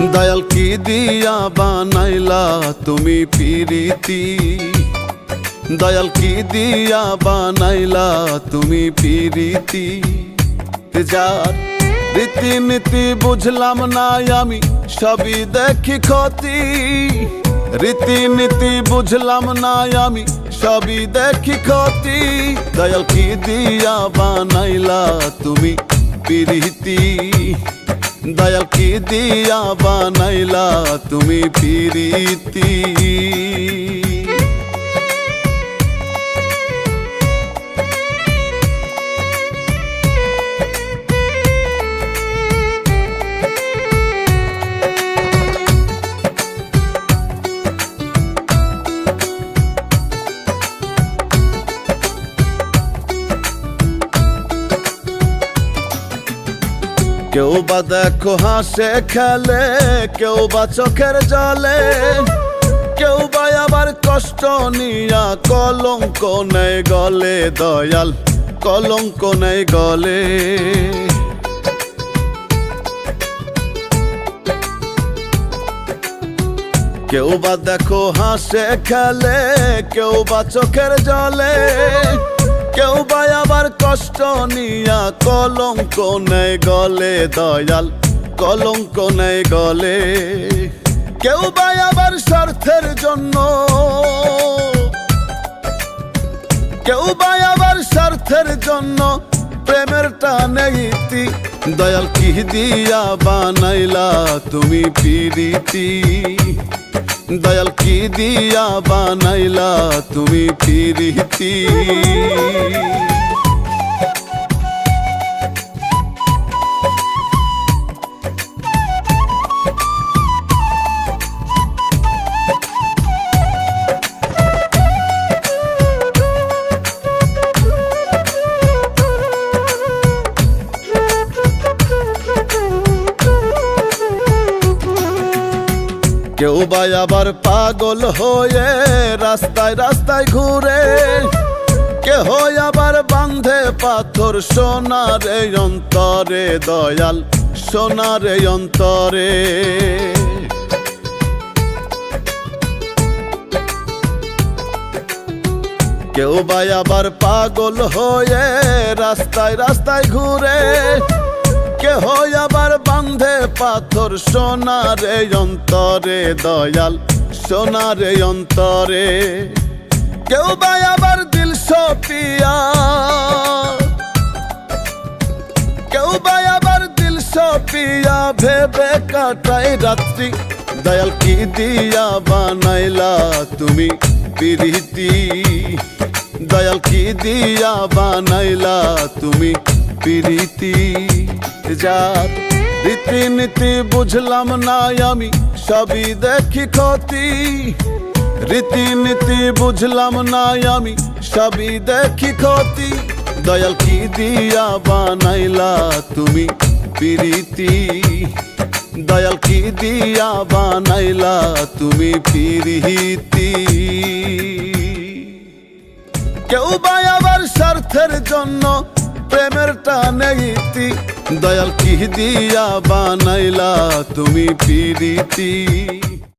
দয়াল কি দিয়া বানাইলা তুমি পিরিতি? দয়াল কি দিয়া বানাইলা তুমি পিরিতি? যার রীতিনীতি বুঝলাম না আমি, সবই দেখি ক্ষতি। রীতিনীতি বুঝলাম না আমি, সবই দেখি ক্ষতি। দয়াল কি দিয়া বানাইলা তুমি পিরিতি? দয়াল কি দিয়া বানাইলা তুমি পিরিতি? কেউ বা দেখো হাসে, খেলে কেউ বা চোখের জলে। কেউ বা আবার কষ্ট নিয়া কলঙ্ক নেই গলে, দয়াল, কলঙ্ক নেই গলে। কেউ বা দেখো হাসে, খেলে কেউ বা চোখের জলে। কেউ বা আবার কষ্ট নিয়া কলঙ্ক নেই গলে দয়াল, কলঙ্ক নেই গলে। কেউ বা আবার স্বার্থের জন্য, কেউ বা আবার স্বার্থের জন্য প্রেমের টানে ইতি। দয়াল কি দিয়া বানাইলা তুমি পিরিতি? দয়াল কি দিয়া বানাইলা তুমি পিরিতি কেউ বা আবার পাগল হয়ে রাস্তায় রাস্তায় ঘুরে। কেহ আবার বান্ধে পাথর, সোনারে অন্তরে দয়াল, সোনারে অন্তরে। কেউ বা আবার পাগল হয়ে রাস্তায় রাস্তায় ঘুরে। কেহ আবার বান্ধে পাথর? সোনারে অন্তরে দয়াল, সোনারে অন্তরে। কেউ বা আবার দিল সপিয়া? কেউ বা আবার দিল সপিয়া? ভেবে কাটাই রাত্রি। দয়াল কি দিয়া বানাইলা তুমি পিরিতি? দয়াল কি দিয়া বানাইলা তুমি পিরিতি? যার রীতিনীতি বুঝলাম না আমি, সবই দেখি ক্ষতি। রীতিনীতি বুঝলাম না আমি, সবই দেখি ক্ষতি। দয়াল কি দিয়া বানাইলা তুমি পিরিতি? দয়াল কি দিয়া বানাইলা তুমি পিরিতি? কেউ বা আবার স্বার্থের জন্য প্রেমের টানে ইতি। দয়াল কি দিয়া বানাইলা তুমি পিরিতি?